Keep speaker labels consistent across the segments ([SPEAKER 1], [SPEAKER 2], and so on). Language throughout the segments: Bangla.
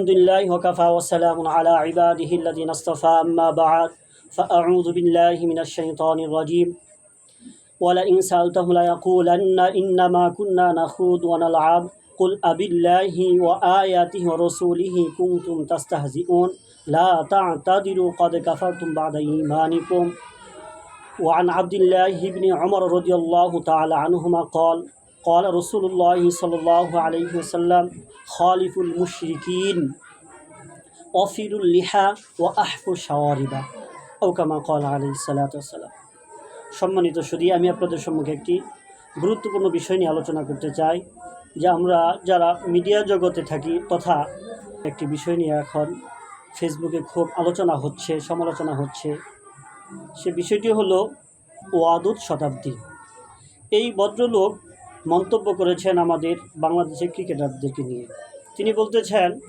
[SPEAKER 1] الحمد لله وكفى وسلام على عباده الذين اصطفى أما بعد فأعوذ بالله من الشيطان الرجيم ولئن سألتهم ليقولن إنما كنا نخوض ونلعب قل أبالله وآياته ورسوله كنتم تستهزئون لا تعتذروا قد كفرتم بعد إيمانكم وعن عبد الله بن عمر رضي الله تعالى عنهما قال কল রসুল্লাহ সাল আলহি আসাল্লাম খলিফুল মুশরিকিন অফিরুল লিহা ও আহফু শাওয়ারিবা ওকামা কল আলি সাল্লাম সম্মানিত সুদী আমি আপনাদের সম্মুখে একটি গুরুত্বপূর্ণ বিষয় নিয়ে আলোচনা করতে চাই, যে আমরা যারা মিডিয়া জগতে থাকি তথা একটি বিষয় নিয়ে এখন ফেসবুকে খুব আলোচনা হচ্ছে, সমালোচনা হচ্ছে। সে বিষয়টি হলো ওয়াদুদ শতাব্দী। এই ভদ্রলোক মন্তব্য করেছেন আমাদের বাংলাদেশের ক্রিকেটারদেরকে নিয়ে। তিনি বলতেছেন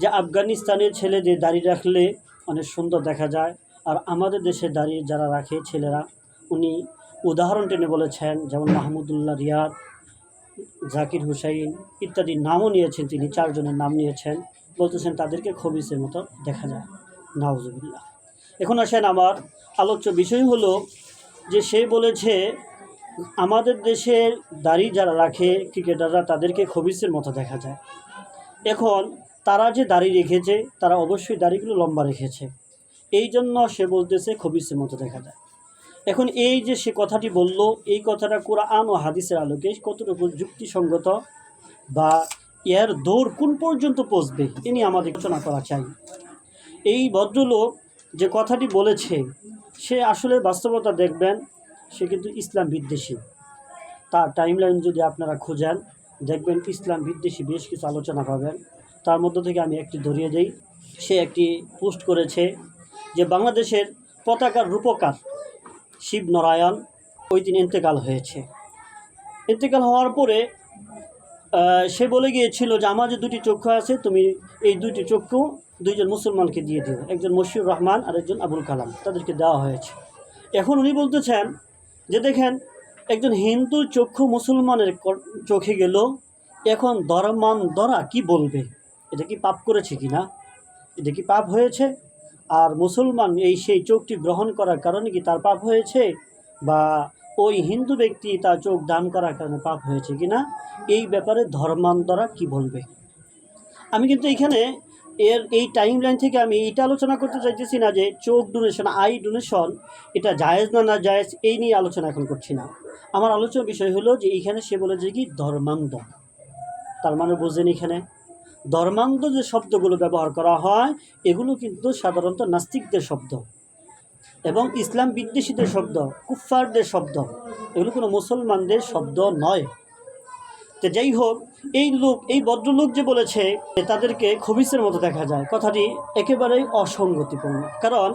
[SPEAKER 1] যে, আফগানিস্তানের ছেলেদের দাড়ি রাখলে অনেক সুন্দর দেখা যায় আর আমাদের দেশে দাড়ি যারা রাখে ছেলেরা, উনি উদাহরণ টেনে বলেছেন, যেমন মাহমুদুল্লাহ রিয়াদ, জাকির হুসাইন ইত্যাদি নামও নিয়েছেন তিনি, চারজনের নাম নিয়েছেন, বলতেছেন তাদেরকে খবিসের মতো দেখা যায়। নাউজুবিল্লাহ। এখন আসেন আমার আলোচ্য বিষয় হলো যে, সে বলেছে আমাদের দেশের দাড়ি যারা রাখে, ক্রিকেটাররা, তাদেরকে খবিসের মতো দেখা যায়। এখন তারা যে দাড়ি রেখেছে, তারা অবশ্যই দাড়িগুলো লম্বা রেখেছে। এই জন্য সে বলতেছে খবিসের মতো দেখা যায়। এখন এই যে সে কথাটি বলল, এই কথাটা কোরআন ও হাদিসের আলোকে কতটুকু যুক্তিসঙ্গত বা এর দৌড় কোন পর্যন্ত পৌঁছবে নিয়ে আমাদের আলোচনা করা চাই। এই ভদ্রলোক যে কথাটি বলেছে, সে আসলে বাস্তবতা দেখবেন সে কিন্তু ইসলাম বিদ্বেষী। তার টাইমলাইন যদি আপনারা খোঁজেন, দেখবেন ইসলাম বিদ্বেষী বেশ কিছু আলোচনা পাবেন। তার মধ্য থেকে আমি একটি ধরিয়ে দিই। সে একটি পোস্ট করেছে যে বাংলাদেশের পতাকার রূপকার শিব নারায়ণ ওই দিন ইন্তেকাল হয়েছে। ইন্তেকাল হওয়ার পরে সে বলে গিয়েছিল যে আমার যে দুটি চক্ষু আছে, তুমি এই দুইটি চক্ষু দুইজন মুসলমানকে দিয়ে দিও। একজন মশিউর রহমান আর একজন আবুল কালাম। তাদেরকে দেওয়া হয়েছে। এখন উনি বলতেছেন যে দেখেন, একজন হিন্দু চক্ষু মুসলমানের চোখে গেল, এখন ধর্মান ধরা কি বলবে? এটা কি পাপ করেছে কি না এটা কি পাপ হয়েছে? আর মুসলমান এই সেই চোখটি গ্রহণ করার কারণে কি তার পাপ হয়েছে? বা ওই হিন্দু ব্যক্তি তার চোখ দান করার কারণে পাপ হয়েছে কি না এই ব্যাপারে ধর্মান্তরা কি বলবে? আমি কিন্তু এখানে এর এই টাইম লাইন থেকে আমি এটা আলোচনা করতে চাইতেছি না যে চোখ ডোনেশন আই ডোনেশন এটা জায়েজ না না জায়েজ, এই নিয়ে আলোচনা এখন করছি না। আমার আলোচনার বিষয় হলো যে এইখানে সে বলেছে কি? ধর্মান্ধ। তার মানে বোঝেন এখানে। ধর্মান্ধ যে শব্দগুলো ব্যবহার করা হয়, এগুলো কিন্তু সাধারণত নাস্তিকদের শব্দ এবং ইসলাম বিদ্বেষীদের শব্দ, কুফফারদের শব্দ। এগুলো কোনো মুসলমানদের শব্দ নয়। তো যাই হোক, এই লোক, এই ভদ্রলোক যে বলেছে তাদেরকে খবিসের মতো দেখা যায়, কথাটি একেবারেই অসঙ্গতিপূর্ণ। কারণ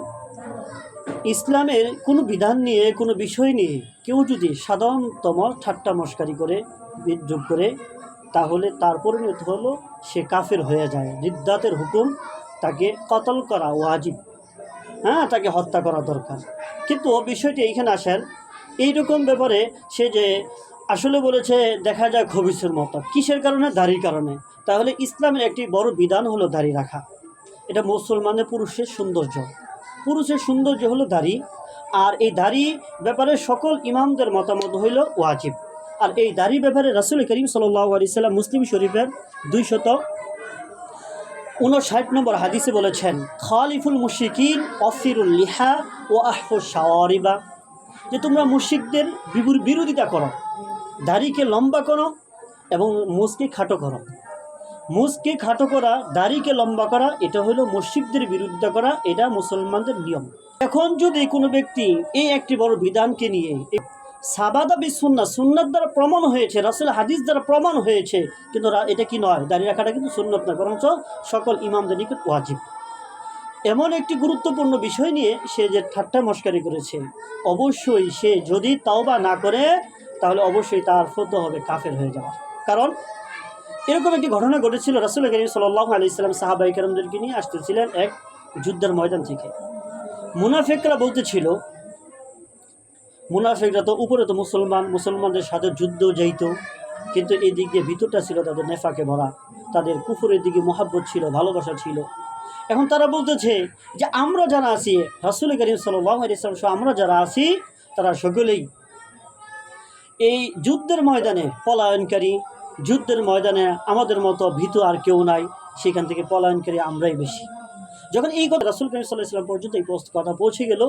[SPEAKER 1] ইসলামের কোনো বিধান নিয়ে, কোনো বিষয় নিয়ে কেউ যদি সাধারণতম ঠাট্টা মস্কারি করে, বিদ্রুপ করে, তাহলে তার পরিণত হলো সে কাফের হয়ে যায়। রিদ্দাতের হুকুম তাকে কতল করা ওয়াজিব। হ্যাঁ তাকে হত্যা করা দরকার। কিন্তু বিষয়টি এইখানে আসেন। এইরকম ব্যাপারে সে যে আসলে বলেছে, দেখা যায় খবিসের মতো। কিসের কারণে? দাড়ির কারণে। তাহলে ইসলামের একটি বড় বিধান হলো দাড়ি রাখা। এটা মুসলমানের পুরুষের সৌন্দর্য। পুরুষের সৌন্দর্য হলো দাড়ি। আর এই দাড়ি ব্যাপারে সকল ইমামদের মতামত হইল ওয়াজিব। আর এই দাড়ি ব্যাপারে রাসুল করিম আলিয়াল্লাম মুসলিম শরীফের দুই দুইশত উনষাট নম্বর হাদিসে বলেছেন, খালিফুল মুশিকিন অফিরুল লিহা ও আহফুল শাওয়ারিবা। যে তোমরা মুশিকদের বিরোধিতা করো দাড়িকে লম্বা করো এবং মুসকে খাটো করো। মুসকে খাটো করা, দাড়িকে লম্বা করা, এটা হলো মসজিদদের বিরোধিতা করা, এটা মুসলমানদের নিয়ম। এখন যদি কোনো ব্যক্তি এই একটি বড় বিধানকে নিয়ে সাবাদা সুন্না সুন্নাত দ্বারা প্রমাণ হয়েছে রাসুল হাদিস দ্বারা প্রমাণ হয়েছে, কিন্তু এটা কি নয়? দাঁড়িয়ে রাখাটা কিন্তু সুন্নত নয়, বরঞ্চ সকল ইমামদের নিকট ওয়াজিব। এমন একটি গুরুত্বপূর্ণ বিষয় নিয়ে সে যে ঠাট্টা মস্কারি করেছে, অবশ্যই সে যদি তাওবা না করে তাহলে অবশ্যই তার ফত হবে, কাফের হয়ে যাওয়া। কারণ এরকম একটি ঘটনা ঘটেছিল, রাসুল করিম সাল্লাহ আলি ইসলাম সাহাবাই কালামদেরকে নিয়ে আসতেছিলেন এক যুদ্ধের ময়দান থেকে। মুনাফেকরা বলতেছিল, মুনাফেকরা তো উপরে তো মুসলমান, মুসলমানদের সাথে যুদ্ধ যাইতো কিন্তু এই দিক দিয়ে ভিতরটা ছিল তাদের নেফাকে ভরা, তাদের কুফুরের দিকে মহাব্বত ছিল, ভালোবাসা ছিল। এখন তারা বলতেছে যে, আমরা যারা আছি, রাসুল করিম সাল্লাম সহ আমরা যারা আছি, তারা সকলেই এই যুদ্ধের ময়দানে পলায়নকারী, যুদ্ধের ময়দানে আমাদের মতো ভীত আর কেউ নাই, সেখান থেকে পলায়নকারী আমরাই বেশি। যখন এই কথা রাসুল করিম সাল্লাহ ইসলাম পর্যন্ত এই কথা পৌঁছে গেল,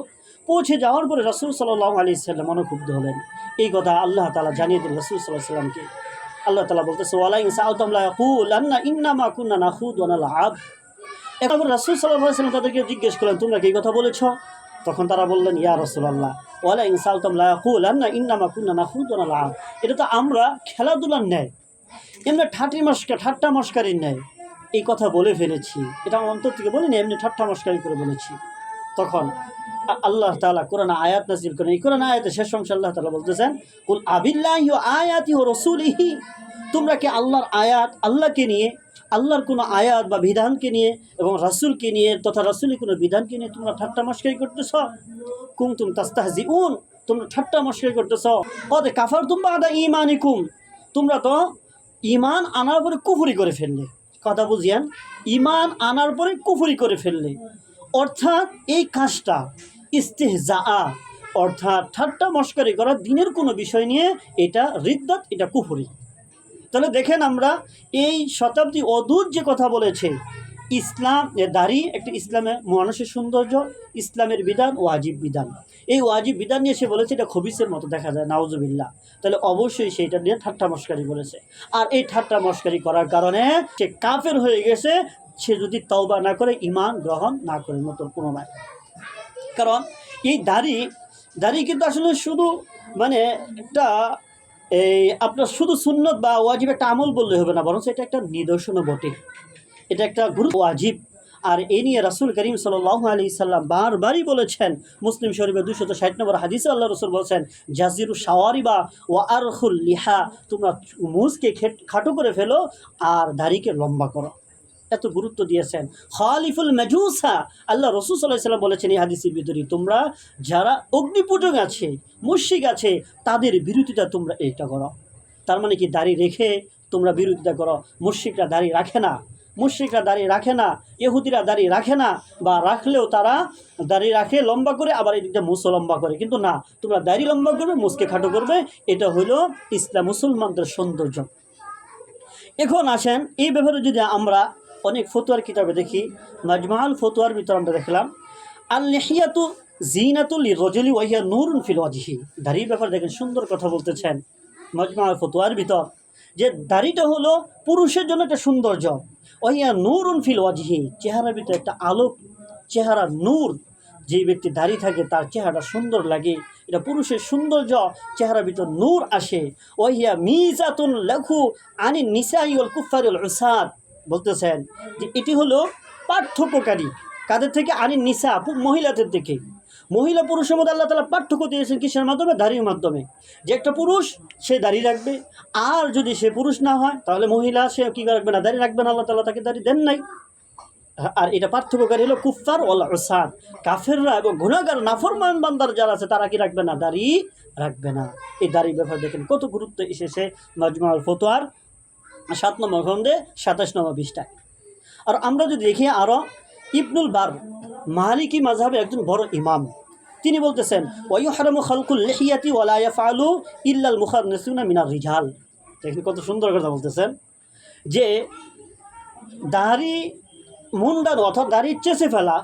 [SPEAKER 1] পৌঁছে যাওয়ার পরে রাসুল সাল্লাহ আলি সাল্লাম অনুক্ষুব্ধ হলেন। এই কথা আল্লাহ তালা জানিয়ে দিলেন রাসুল সাল্লাহ সাল্লামকে। আল্লাহ তালা বলতেছে, ওয়ালাই সাউতামলা ইন্নামা কুন্না নাহুদ ওয়ানাল আব এখন রাসুল সাল্লাহ সাল্লাম তাদেরকে জিজ্ঞেস করলেন, তোমরা কি কথা বলেছ? তখন তারা বললেন, ইয়া রসুল আল্লাহ ওয়ালা ইনসালতাম লাকুল আন্না ইন্নামা কুন্না ওয়ানাল আব এটা তো আমরা খেলাধুলার ন্যায়, এমনি ঠাটি মস্কা, ঠাট্টা মস্কারির ন্যায়। এই কথা বলে ফেলেছি। এটা অন্তর থেকে বলিনি, এমনি ঠাট্টা মস্কারি করে বলেছি। তখন আল্লাহ তালা কোরআন আয়াত নাজিল করেন। এই কোরআন আয়াতে শেষ অংশ আল্লাহ তালা বলতেছেন, কুল আবিল্লাহি আয়াতি ও রসুলিহি, তোমরা কি আল্লাহর আয়াত আল্লাহকে নিয়ে আল্লাহর কোনো আয়াত বা বিধানকে নিয়ে এবং রাসূলকে নিয়ে তথা রাসূলের কোনো বিধানকে নিয়ে তোমরা ঠাট্টা মস্কারি করতেছ? কুম তুম তাস্তাহজি উন তোমরা ঠাট্টা মস্কারি করতেছ। কদে কাফার তুম বাদা ইমানিকুম তোমরা তো ইমান আনার পরে কুফুরি করে ফেললে। কথা বুঝিয়ান ইমান আনার পরে কুফুরি করে ফেললে। অর্থাৎ এই কাজটা ইস্তেহজা অর্থাৎ ঠাট্টা মস্কারি করা দিনের কোনো বিষয় নিয়ে এটা রিদ্দাত, এটা কুফুরি। তাহলে দেখেন আমরা এই শতাব্দী অদূত যে কথা বলেছে, ইসলাম এ দাড়ি একটা ইসলামের মানুষের সৌন্দর্য, ইসলামের বিধান, ওয়াজিব বিধান। এই ওয়াজিব বিধান নিয়ে সে বলেছে, এটা খবিসের মতো দেখা যায়, নাউজুবিল্লাহ। তাহলে অবশ্যই সেইটা নিয়ে ঠাট্টা মস্কারি করেছে। আর এই ঠাট্টা মস্কারি করার কারণে সে কাফের হয়ে গেছে, সে যদি তওবা না করে ইমান গ্রহণ না করে নতুন পুনরায়। কারণ এই দাড়ি দাড়ি কিন্তু আসলে শুধু মানে একটা এই, আপনার শুধু সুন্নত বা ওয়াজিব একটা আমল বললে হবে না বরং এটা একটা নিদর্শনও বটে। এটা একটা গুরু ওয়াজিব। আর এ নিয়ে রাসুল করিম সাল্লাহ আলি সাল্লাম বারবারই বলেছেন, মুসলিম শরীফের দুশত ষাট নম্বর হাদিস আল্লাহ রসুল বলছেন, জাজিরু সাওয়ারিবা ও আরহুল লিহা তোমরা মুজকে খাটো করে ফেলো আর দাড়িকে লম্বা করো। এত গুরুত্ব দিয়েছেন। খালিফুল মেজুসা, আল্লাহ রসুল সাল্লাহ সাল্লাম বলেছেন এই হাদিসের ভিতরে তোমরা যারা অগ্নিপূজক আছে মুশিক আছে, তাদের বিরোধিতা তোমরা এইটা করো। তার মানে কি দাড়ি রেখে তোমরা বিরোধিতা করো। মুশিকরা দাড়ি রাখে না মুশিকরা দাড়ি রাখে না, ইহুদিরা দাড়ি রাখে না, বা রাখলেও তারা দাড়ি রাখে লম্বা করে, আবার এদিকটা মুসও লম্বা করে। কিন্তু না, তোমরা দাড়ি লম্বা করবে মুসকে খাটো করবে। এটা হলো ইসলাম মুসলমানদের সৌন্দর্য। এখন আসেন, এই ব্যাপারে যদি আমরা অনেক ফতুয়ার কিতাবে দেখি মাজমাল ফতুয়ার ভিতর আমরা দেখলাম আল লেহিয়াতু জিনাতুল রজলি ওয়াহিয়া নুরুন ফিল ওয়াজহি। দাড়ির ব্যাপারে দেখেন, সুন্দর কথা বলতেছেন মজমাল ফতুয়ার ভিতর, যে দাড়িটা হলো পুরুষের জন্য একটা সৌন্দর্য ওয়াহিয়া নুরুন ফিল ওয়াজহি। চেহারার ভিতরে একটা আলোক চেহারা নূর যে ব্যক্তি দাঁড়িয়ে থাকে তার চেহারা সুন্দর লাগে, এটা পুরুষের সৌন্দর্য, চেহারার ভিতর নূর আসে ওহিয়া মিজাতুন লেখু আনি নিসাইল কুফারুল উসাদ। বলতেছেন যে এটি হলো পার্থক্যকারী। কাদের থেকে? আনি নিসা মহিলাদের থেকে। মহিলা পুরুষের মধ্যে আল্লাহ তালা পার্থক্য দিয়েছেন কিসের মাধ্যমে? দাড়ির মাধ্যমে। যে একটা পুরুষ, সে দাড়ি রাখবে। আর যদি সে পুরুষ না হয়, তাহলে মহিলা, সে কী রাখবে না? দাড়ি রাখবে না, আল্লাহ তালা তাকে দাড়ি দেন নাই। আর এটা পার্থক্যকারী হলো কুফার ওয়াল ওসাদ কাফেররা এবং গুণাগার নাফরমান বান্দার যারা আছে, তারা কি রাখবে না? দাড়ি রাখবে না। এই দাড়ির ব্যাপারে দেখেন কত গুরুত্ব এসেছে মজমাল ফতোয়ার সাত নম্বর খন্ডে সাতাশ নম্বর বিশটায় আর আমরা যদি দেখি আরও ইবনুল বার মালিকি মাঝহাবের একজন বড় ইমাম। তিনি বলতেছেন ওয়ু হারামু খালকুল লেহিয়াতি ওয়ালায়া ফালু ইল্লাল মুখার নেসুনা মিনার রিজাল। দেখেন কত সুন্দর কথা বলতেছেন যে, দাড়ি মুন্ডানো অর্থাৎ দাড়ি চেষে ফেলা,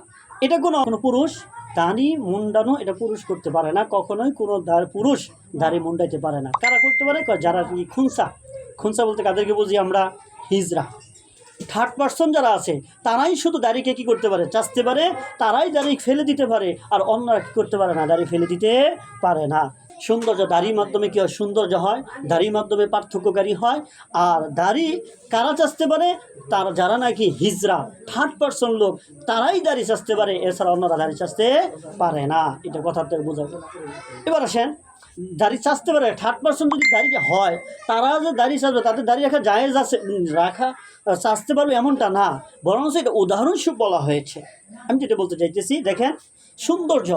[SPEAKER 1] এটা কোনো কোনো পুরুষ, দাড়ি মুন্ডানো এটা পুরুষ করতে পারে না। কখনোই কোনো পুরুষ দাড়ি মুন্ডাইতে পারে না। কারা করতে পারে? যারা খুনসা। খুনসা বলতে কাদেরকে বুঝি আমরা? হিজরা। থার্ড পার্সন যারা আছে, তারাই শুধু দাড়িকে কি করতে পারে? চাচতে পারে, তারাই দাড়ি ফেলে দিতে পারে, আর অন্যরা কী করতে পারে না? দাড়ি ফেলে দিতে পারে না। সৌন্দর্য দাড়ির মাধ্যমে কী হয়? সৌন্দর্য হয়, দাড়ির মাধ্যমে পার্থক্যকারী হয়, আর দাড়ি কারা চাচতে পারে? তার যারা নাকি হিজরা থার্ড পার্সন লোক, তারাই দাড়ি চাচতে পারে, এছাড়া অন্যরা দাড়ি চাচতে পারে না। এটা কথাতে বোঝা। এবার আসেন দাড়ি চাচতে পারে থার্ড পার্সন যদি দাড়ি যে হয়, তারা যে দাড়ি চাচবে, তাদের দাড়ি রাখা জায়েজ আছে রাখা চাচতে পারবে এমনটা না। বরং এটা উদাহরণস্বরূপ বলা হয়েছে। আমি যেটা বলতে চাইতেছি, দেখেন, সৌন্দর্য।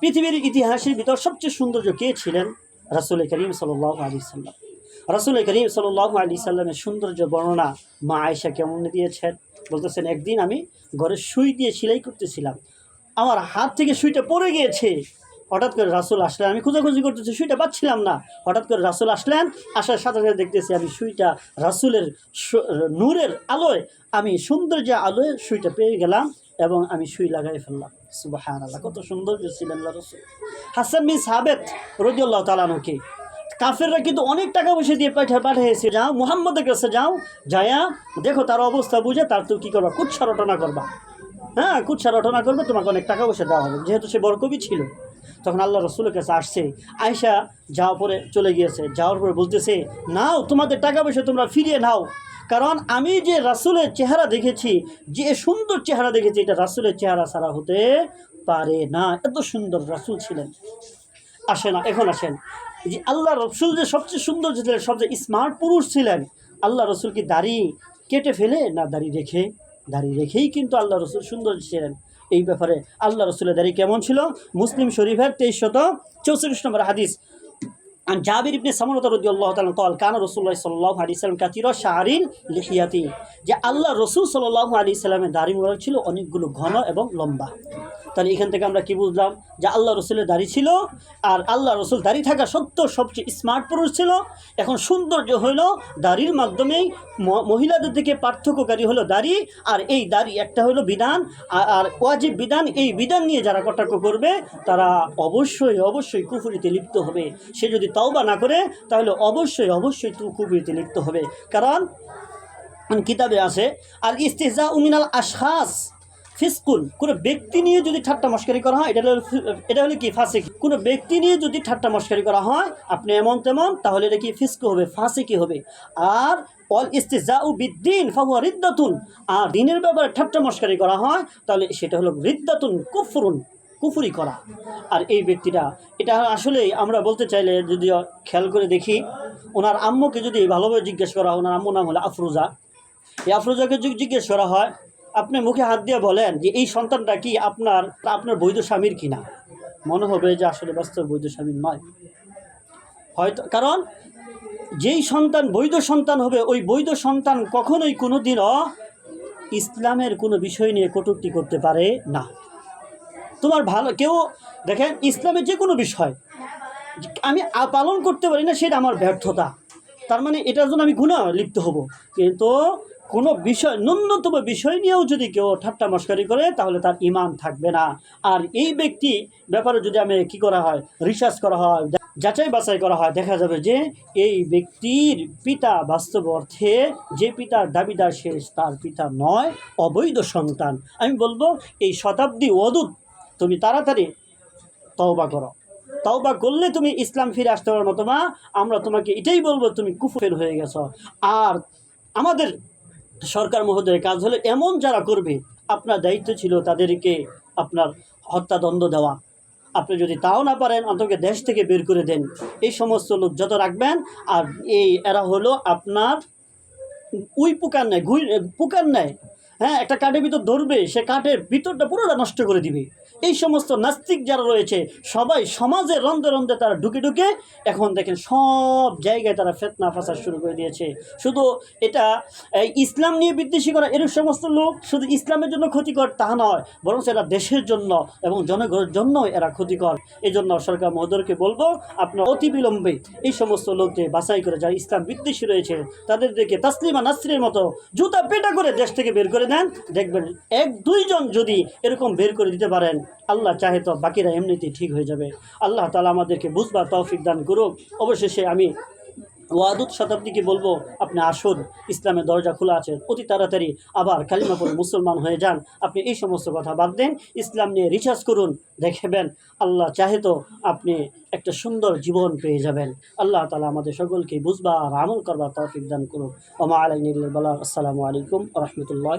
[SPEAKER 1] পৃথিবীর ইতিহাসের ভিতর সবচেয়ে সৌন্দর্য কে ছিলেন? রাসুল করিম সাল্লাহ আলি সাল্লাম। রাসুল করিম সাল্লাহ আলি সাল্লামের সৌন্দর্য বর্ণনা মা আয়সা কেমন দিয়েছেন? বলতেছেন, একদিন আমি ঘরে সুই দিয়ে সেলাই করতেছিলাম। আমার হাত থেকে সুইটা পড়ে গিয়েছে। হঠাৎ করে রাসুল আসলেন, আমি খোঁজাখুঁজি করতেছি, সুইটা পাচ্ছিলাম না। হঠাৎ করে রাসুল আসলেন, আসার সাথে সাথে দেখতেছি আমি সুইটা, রাসুলের নূরের আলোয়, আমি সৌন্দর্য আলোয় সুইটা পেয়ে গেলাম এবং আমি সুই লাগাই ফেললাম। সুবাহ আল্লাহ কত সৌন্দর্য ছিলেন রসুল। হাসান বিন সাবেত রদিউল্লাহ তালানুকে কাফেররা কিন্তু অনেক টাকা পয়সা দিয়ে পাঠা পাঠিয়েছে। যাও মুহাম্মদের কাছে যাও, যায়া, দেখো তার অবস্থা বুঝে, তার তো কী করবা? কুৎসা রটনা করবা। হ্যাঁ কুৎসা রটনা করবে, তোমাকে অনেক টাকা পয়সা দেওয়া হবে। যেহেতু সে বড় কবি ছিল। তখন আল্লাহ রসুলের কাছে আসছে আয়সা যাওয়ার পরে চলে গিয়েছে। যাওয়ার পরে বলতেছে, নাও, তোমাদের টাকা পয়সা তোমরা ফিরিয়ে নাও। কারণ আমি যে রাসুলের চেহারা দেখেছি, যে সুন্দর চেহারা দেখেছি, এটা রাসুলের চেহারা ছাড়া হতে পারে না। এত সুন্দর রাসুল ছিলেন। আসেন, এখন আসেন। যে আল্লাহ রসুল যে সবচেয়ে সুন্দর ছিলেন, সবচেয়ে স্মার্ট পুরুষ ছিলেন, আল্লাহ রসুল কি দাড়ি কেটে ফেলে না দাড়ি রেখে? দাড়ি রেখেই কিন্তু আল্লাহ রসুল সুন্দর ছিলেন। এই ব্যাপারে আল্লাহ রসুলের দাঁড়িয়ে কেমন ছিল? মুসলিম শরীফের তেইশ শত চৌচল্লিশ নম্বর হাদিস। عن جابر بن سمرة رضي الله تعالى عنه قال كان رسول الله صلى الله عليه وسلم كثير شعر لحيته যে আল্লাহ রসুল সাল্লাহ আলী সাল্লামের দাড়ি মোড়ক ছিল অনেকগুলো ঘন এবং লম্বা তাহলে এখান থেকে আমরা কি বুঝলাম যে আল্লাহ রসুলের দাড়ি ছিল আর আল্লাহ রসুল দাড়ি থাকা সত্ত্বেও সবচেয়ে স্মার্ট পুরুষ ছিল এখন সৌন্দর্য হইল দাড়ির মাধ্যমেই ম- মহিলাদের থেকে পার্থক্যকারী হলো দাড়ি আর এই দাড়ি একটা হলো বিধান আর- আর ওয়াজিব বিধান এই বিধান নিয়ে যারা কটাক্ষ করবে তারা অবশ্যই অবশ্যই কুফুরিতে লিপ্ত হবে সে যদি তওবা না করে, তাহলে অবশ্যই অবশ্যই কুফুরিতে লিপ্ত হবে। কারণ কিতাবে আছে, আল ইস্তেজা উমিনাল আশহাস ফিসকুল কোনো ব্যক্তি নিয়ে যদি ঠাট্টা মস্কারি করা হয়, এটা হলো এটা হলো কি ফাসিক? কোনো ব্যক্তি নিয়ে যদি ঠাট্টা মস্কারি করা হয়, আপনি এমন তেমন, তাহলে এটা কি ফিসকু হবে, ফাসিকি হবে। আর অল ইস্তেজা উ বিদ্দিন, ফাহুয়া রিদ্দাতুন। আর দিনের ব্যাপারে ঠাট্টা মস্কারি করা হয়, তাহলে সেটা হলো রিদ্দাতুন, কুফরুন। কুফুরি করা। আর এই ব্যক্তিটা, এটা আসলে আমরা বলতে চাইলে যদি খেয়াল করে দেখি, ওনার আম্মুকে যদি ভালোভাবে জিজ্ঞেস করা হয়, ওনার আম্মু নাম হলো আফরুজা। এই আফরোজাকে যদি জিজ্ঞেস করা হয়, আপনি মুখে হাত দিয়ে বলেন যে এই সন্তানটা কি আপনার আপনার বৈধ স্বামীর কিনা? মনে হবে যে আসলে বাস্তব বৈধ স্বামীর নয়। হয়তো, কারণ যেই সন্তান বৈধ সন্তান হবে, ওই বৈধ সন্তান কখনোই কোনো দিনও ইসলামের কোনো বিষয় নিয়ে কটূক্তি করতে পারে না। তোমার ভালো, কেউ দেখেন, ইসলামের যে কোনো বিষয়, আমি পালন করতে পারি না, সেটা আমার ব্যর্থতা। তার মানে এটার জন্য আমি গুণা লিপ্ত হব। কিন্তু কোনো বিষয়, ন্যূনতম বিষয় নিয়েও যদি কেউ ঠাট্টা মস্কারি করে, তাহলে তার ইমান থাকবে না। আর এই ব্যক্তি ব্যাপারে যদি আমি কি করা হয়, রিসার্চ করা হয়, যাচাই বাছাই করা হয়, দেখা যাবে যে এই ব্যক্তির পিতা বাস্তব অর্থে যে পিতার দাবিদার শেষ তার পিতা নয়, অবৈধ সন্তান। আমি বলব, এই শতাব্দী অদূত তুমি তাড়াতাড়ি তওবা করো। তওবা করলে তুমি ইসলাম ফিরে আসতে পারো না তোমা আমরা তোমাকে এটাই বলব, তুমি কুফের হয়ে গেছো। আর আমাদের সরকার মহোদয়ের কাজ হলে এমন যারা করবে, আপনার দায়িত্ব ছিল তাদেরকে আপনার হত্যাদণ্ড দেওয়া। আপনি যদি তাও না পারেন অন্তত দেশ থেকে বের করে দেন। এই সমস্ত লোক যত রাখবেন, আর এই এরা হলো আপনার উই পোকার নেয় ঘুই পোকার নেয় হ্যাঁ একটা কাঠের ভিতর ধরবে, সে কাঠের ভিতরটা পুরোটা নষ্ট করে দিবে। এই সমস্ত নাস্তিক যারা রয়েছে, সবাই সমাজের রন্ধে রন্ধে তারা ঢুকে ঢুকে এখন দেখেন সব জায়গায় তারা ফেতনা ফাসাদ শুরু করে দিয়েছে। শুধু এটা ইসলাম নিয়ে বিদ্বেষী করা এরকম সমস্ত লোক শুধু ইসলামের জন্য ক্ষতিকর তা নয় বরং এরা দেশের জন্য এবং জনগণের জন্য এরা ক্ষতিকর। এই জন্য সরকার মহোদয়কে বলব, আপনার অতি বিলম্বে এই সমস্ত লোকদের বাছাই করে যারা ইসলাম বিদ্বেষী রয়েছে তাদের দেখে তাসলিমা নাসরিনের মতো জুতা পেটা করে দেশ থেকে বের করে দেন, দেখবেন এক, দুইজন যদি এরকম বের করে দিতে পারেন, আল্লাহ চাহে তো বাকিরা এমনিতেই ঠিক হয়ে যাবে। আল্লাহ তালা আমাদেরকে বুঝবার তৌফিক দান করুক। অবশেষে আমি ওয়াদুদ শতাব্দীকে বলব? আপনি আসুন ইসলামের দরজা খোলা আছে, অতি তাড়াতাড়ি আবার কালিমা পড়ে মুসলমান হয়ে যান। আপনি এই সমস্ত কথা বাদ দেন, ইসলাম নিয়ে রিচার্জ করুন দেখবেন আল্লাহ চাহে তো আপনি একটা সুন্দর জীবন পেয়ে যাবেন। আল্লাহ তালা আমাদের সকলকে বুঝবা আর আমল করবার তৌফিক দান করুন ওমা আলাইনিল আসসালামু আলাইকুম রহমতুল্লাহ